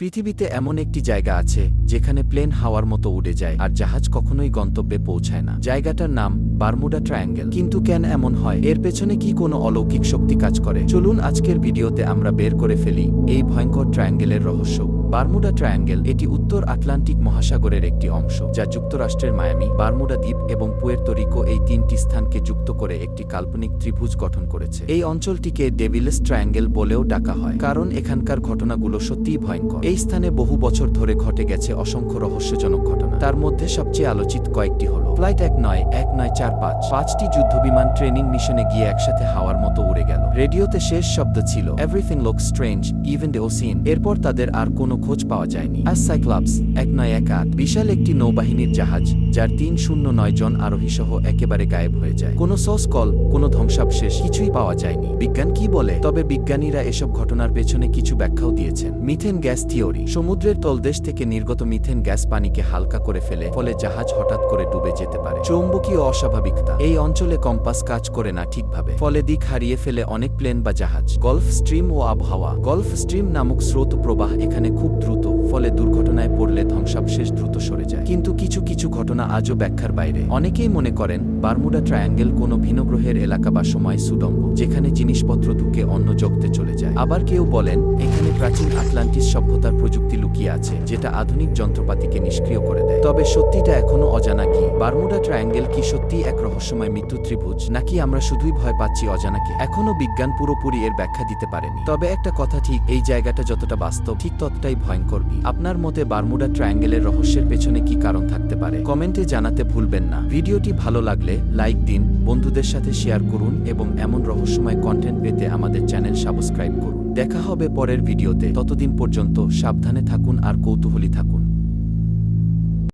পৃথিবীতে এমন একটি জায়গা আছে, যেখানে প্লেন হাওয়ার মতো উড়ে যায় আর জাহাজ কখনোই গন্তব্যে পৌঁছায় না। জায়গাটার নাম বারমুডা ট্রায়াঙ্গেল। কিন্তু কেন এমন হয়? এর পেছনে কি কোনো অলৌকিক শক্তি কাজ করে? চলুন আজকের ভিডিওতে আমরা বের করে ফেলি এই ভয়ঙ্কর ট্রায়াঙ্গেলের রহস্য। বারমুডা ট্রায়াঙ্গেল এটি উত্তর আটলান্টিক মহাসাগরের একটি অংশ, যা যুক্তরাষ্ট্রের মায়ামি, বারমুডা দ্বীপ এবং পুয়ের্তো রিকো এই তিনটি স্থানকে যুক্ত করে একটি কাল্পনিক ত্রিভুজ গঠন করেছে। এই অঞ্চলটিকে ডেভিলস ট্রায়াঙ্গেল বলেও ডাকা হয়, কারণ এখানকার ঘটনাগুলো সত্যিই ভয়ঙ্কর। এই স্থানে বহু বছর ধরে ঘটে গেছে অসংখ্য রহস্যজনক ঘটনা। তার মধ্যে সবচেয়ে আলোচিত কয়েকটি হল, ফ্লাইট এক নয় এক নয় চার পাঁচ। পাঁচটি যুদ্ধবিমান ট্রেনিং মিশনে গিয়ে একসাথে হাওয়ার মতো উড়ে গেল। রেডিওতে শেষ শব্দ ছিল এভরিথিং লোক স্ট্রেঞ্জ ইভেন দ্য ওসিন এরপর তাদের আর কোনো খোঁজ পাওয়া যায়নি। আর সাইক্লাপস এক নয় এক আট, বিশাল একটি নৌবাহিনীর জাহাজ, যার তিন শূন্য নয় জন আরোহী সহ একেবারে গায়েব হয়ে যায়। কোনো সোর্স কল কোনো ধ্বংসাবশেষ কিছুই পাওয়া যায়নি। বিজ্ঞান কি বলে? তবে বিজ্ঞানীরা এসব ঘটনার পেছনে কিছু ব্যাখ্যাও দিয়েছেন। মিথেন গ্যাস থিওরি, সমুদ্রের তলদেশ থেকে নির্গত মিথেন গ্যাস পানিকে হালকা করে ফেলে, ফলে জাহাজ হঠাৎ করে ডুবে যেতে পারে। চৌম্বকীয় অস্বাভাবিকতা এই অঞ্চলে কম্পাস কাজ করে না ঠিকভাবে, ফলে দিক হারিয়ে ফেলে অনেক প্লেন বা জাহাজ। গলফ স্ট্রিম ও আবহাওয়া, গলফ স্ট্রিম নামক স্রোত প্রবাহ এখানে খুব দ্রুত, ফলে দুর্ঘটনায় পড়লে ধ্বংসাবশেষ দ্রুত সরে যায়। কিন্তু কিছু কিছু ঘটনা আজও ব্যাখ্যার বাইরে। অনেকেই মনে করেন, বারমুডা ট্রায়াঙ্গেল কোনো ভিনগ্রহের এলাকা বা সময় সুডম্ব যেখানে জিনিসপত্র ঢুকে অন্য জগতে চলে যায়। আবার কেউ বলেন, এখানে প্রাচীন আটলান্টিস সভ্যতার প্রযুক্তি লুকিয়ে আছে, যেটা আধুনিক যন্ত্রপাতিকে নিষ্ক্রিয় করে দেয়। তবে সত্যিটা এখনও অজানা কি? বারমুডা ট্রায়াঙ্গেল কি সত্যি এক রহস্যময় মৃত্যু ত্রিভুজ? নাকি আমরা শুধুই ভয় পাচ্ছি অজানাকে? এখনও বিজ্ঞান পুরোপুরি এর ব্যাখ্যা দিতে পারেনি। তবে একটা কথা ঠিক, এই জায়গাটা যতটা বাস্তব, ঠিক ততটাই ভয়ঙ্কর। আপনার মতে বারমুডা ট্রায়াঙ্গেলের রহস্যের পেছনে কি কারণ থাকতে পারে? কমেন্টে জানাতে ভুলবেন না। ভিডিওটি ভালো লাগলে লাইক দিন, বন্ধুদের সাথে শেয়ার করুন এবং এমন রহস্যময় কন্টেন্ট পেতে আমাদের চ্যানেল সাবস্ক্রাইব করুন। দেখা হবে পরের ভিডিওতে। ততদিন পর্যন্ত সাবধানে থাকুন আর কৌতূহলী থাকুন।